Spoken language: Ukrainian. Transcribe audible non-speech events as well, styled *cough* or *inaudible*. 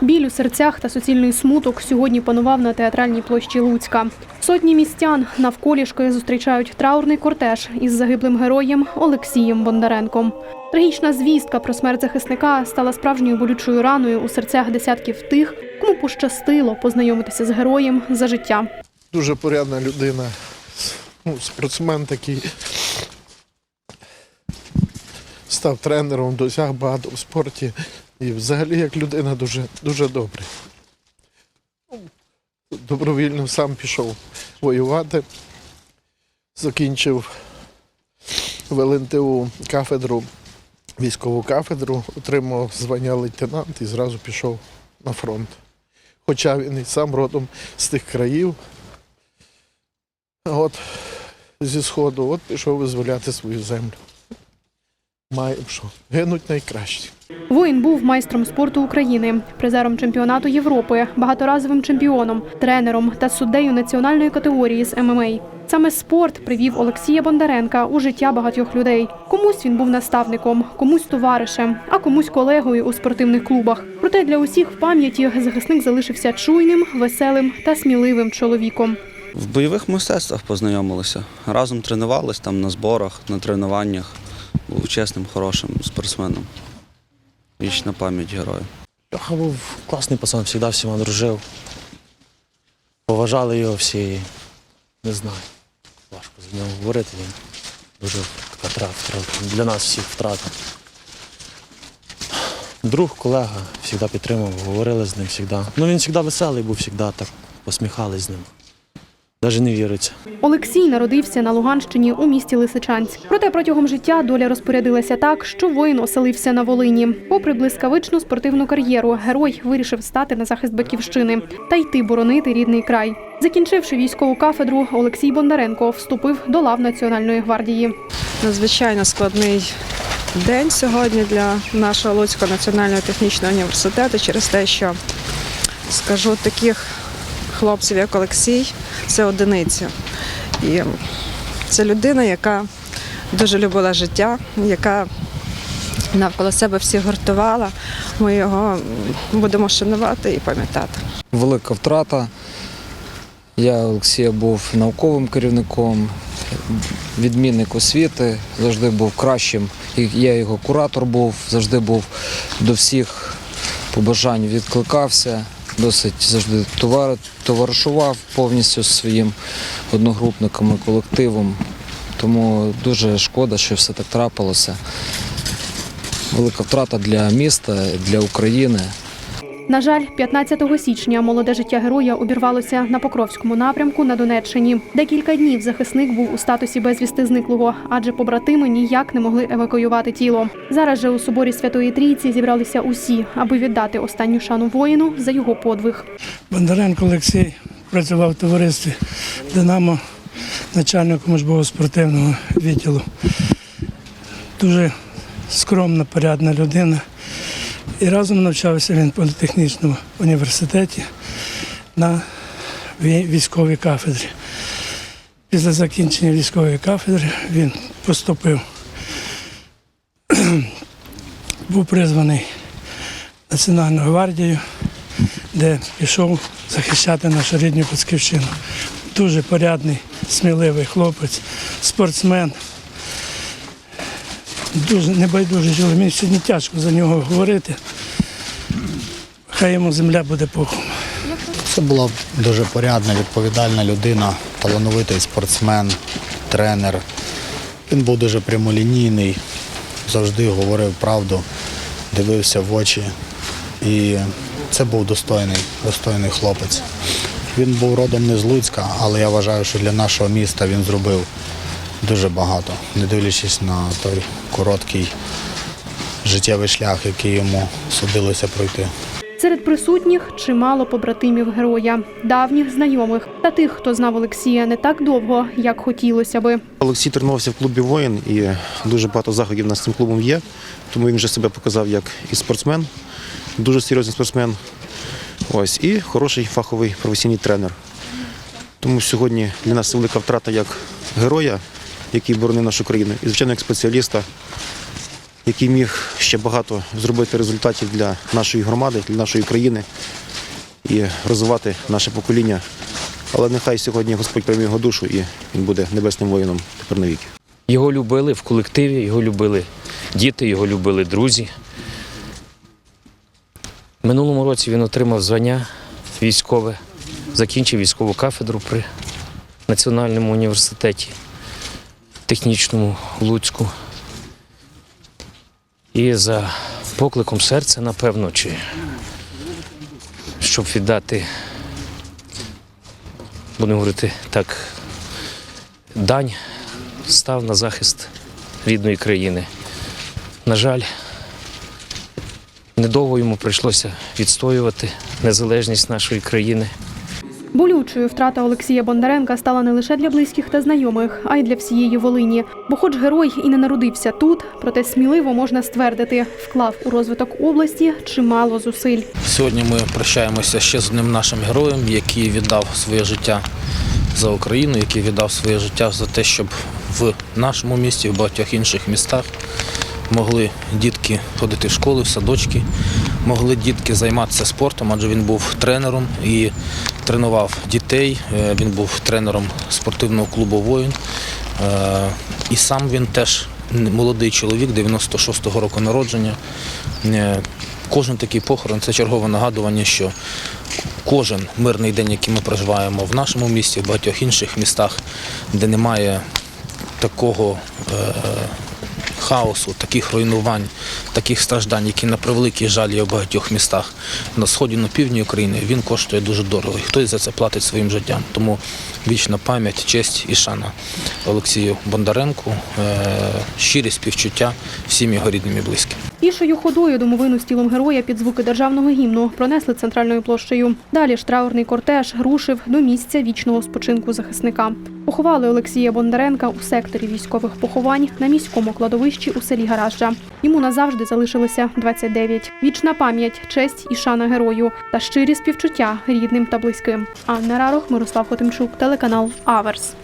Біль у серцях та суцільний смуток сьогодні панував на театральній площі Луцька. Сотні містян навколішки зустрічають траурний кортеж із загиблим героєм Олексієм Бондаренком. Трагічна звістка про смерть захисника стала справжньою болючою раною у серцях десятків тих, кому пощастило познайомитися з героєм за життя. Дуже порядна людина, ну, спортсмен такий. Став тренером, досяг багато в спорті. І взагалі як людина дуже, дуже добрий. Добровільно сам пішов воювати. Закінчив в ЛНТУ кафедру, військову кафедру, отримав звання лейтенант і зразу пішов на фронт. Хоча він і сам родом з тих країв, От зі сходу, от пішов визволяти свою землю. Маємо що. Гинуть найкращі. Воїн був майстром спорту України, призером чемпіонату Європи, багаторазовим чемпіоном, тренером та суддею національної категорії з ММА. Саме спорт привів Олексія Бондаренка у життя багатьох людей. Комусь він був наставником, комусь товаришем, а комусь колегою у спортивних клубах. Проте для усіх в пам'яті захисник залишився чуйним, веселим та сміливим чоловіком. В бойових мистецтвах познайомилися. Разом тренувались там на зборах, на тренуваннях. Був чесним, хорошим спортсменом. Вічна пам'ять герою. Льоха був класний пацан, завжди всіма дружив. Поважали його всі. Не знаю. Важко за нього говорити. Він дуже така втрата. Для нас всіх втрата. Друг, колега, завжди підтримував, говорили з ним завжди. Ну він завжди веселий був, завжди так посміхались з ним. Навіть не віриться. Олексій народився на Луганщині у місті Лисичанськ. Проте протягом життя доля розпорядилася так, що воїн оселився на Волині. Попри блискавичну спортивну кар'єру, герой вирішив стати на захист батьківщини та йти боронити рідний край. Закінчивши військову кафедру, Олексій Бондаренко вступив до лав Національної гвардії. Надзвичайно складний день сьогодні для нашого Луцького національного технічного університету через те, що скажу таких хлопців, як Олексій, це одиниця. І це людина, яка дуже любила життя, яка навколо себе всіх гуртувала. Ми його будемо шанувати і пам'ятати. велика втрата. Я Олексія був науковим керівником, відмінник освіти, завжди був кращим. Я його куратор був, завжди був до всіх побажань відкликався, досить завжди товар- товаришував повністю своїм одногрупником і колективом. Тому дуже шкода, що все так трапилося. Велика втрата для міста, для України. На жаль, 15 січня молоде життя героя обірвалося на Покровському напрямку на Донеччині. Декілька днів захисник був у статусі безвісти зниклого, адже побратими ніяк не могли евакуювати тіло. Зараз же у соборі Святої Трійці зібралися усі, аби віддати останню шану воїну за його подвиг. Бондаренко Олексій працював в товаристві Динамо, начальником жбового спортивного відділу. Дуже скромна, порядна людина. І разом навчався він в політехнічному університеті на військовій кафедрі. Після закінчення військової кафедри він поступив, *clears throat* був призваний в Національну гвардію, де пішов захищати нашу рідну батьківщину. Дуже порядний, сміливий хлопець, спортсмен. Дуже небайдужий чоловік. Мені сьогодні тяжко за нього говорити. Хай йому земля буде пухом. Це була дуже порядна, відповідальна людина, талановитий спортсмен, тренер. Він був дуже прямолінійний, завжди говорив правду, дивився в очі. І це був достойний, достойний хлопець. Він був родом не з Луцька, але я вважаю, що для нашого міста він зробив дуже багато, не дивлячись на той короткий життєвий шлях, який йому судилося пройти. Серед присутніх чимало побратимів героя, давніх знайомих та тих, хто знав Олексія не так довго, як хотілося би. Олексій тренувався в клубі воїн і дуже багато заходів у нас з цим клубом є. Тому він вже себе показав як і спортсмен, дуже серйозний спортсмен. Ось, і хороший фаховий професійний тренер. Тому сьогодні для нас велика втрата як героя, який боронив нашу країну, і звичайно як спеціаліста, який міг ще багато зробити результатів для нашої громади, для нашої країни і розвивати наше покоління. Але нехай сьогодні Господь прийме його душу і він буде небесним воїном тепер навіки. Його любили в колективі, його любили діти, його любили друзі. Минулому році він отримав звання військове, закінчив військову кафедру при Національному університеті технічному Луцьку. І за покликом серця, напевно, чи щоб віддати, будемо говорити так, дань став на захист рідної країни. На жаль, недовго йому прийшлося відстоювати незалежність нашої країни. Болючою втрата Олексія Бондаренка стала не лише для близьких та знайомих, а й для всієї Волині. Бо, хоч герой і не народився тут, проте сміливо можна ствердити, вклав у розвиток області чимало зусиль. Сьогодні ми прощаємося ще з одним нашим героєм, який віддав своє життя за Україну, який віддав своє життя за те, щоб в нашому місті, в багатьох інших містах могли дітки ходити в школи, в садочки, могли дітки займатися спортом, адже він був тренером і тренував дітей. Е, Він був тренером спортивного клубу Воїн. Е, І сам він теж молодий чоловік, 96-го року народження. Е, Кожен такий похорон це чергове нагадування, що кожен мирний день, який ми проживаємо в нашому місті, в багатьох інших містах, де немає такого хаосу, таких руйнувань, таких страждань, які на превеликий жаль є в багатьох містах на сході, на півдні України, він коштує дуже дорого. І хтось за це платить своїм життям. Тому вічна пам'ять, честь і шана Олексію Бондаренку, е, щирі співчуття всім його рідним і близьким. Пішою ходою домовину з тілом героя під звуки державного гімну пронесли центральною площею. Далі ж траурний кортеж рушив до місця вічного спочинку захисника. Поховали Олексія Бондаренка у секторі військових поховань на міському кладовищі у селі Гаражжа. Йому назавжди залишилося 29. Вічна пам'ять, честь і шана герою та щирі співчуття рідним та близьким. Анна Рарох, Мирослав Хотимчук, телеканал Аверс.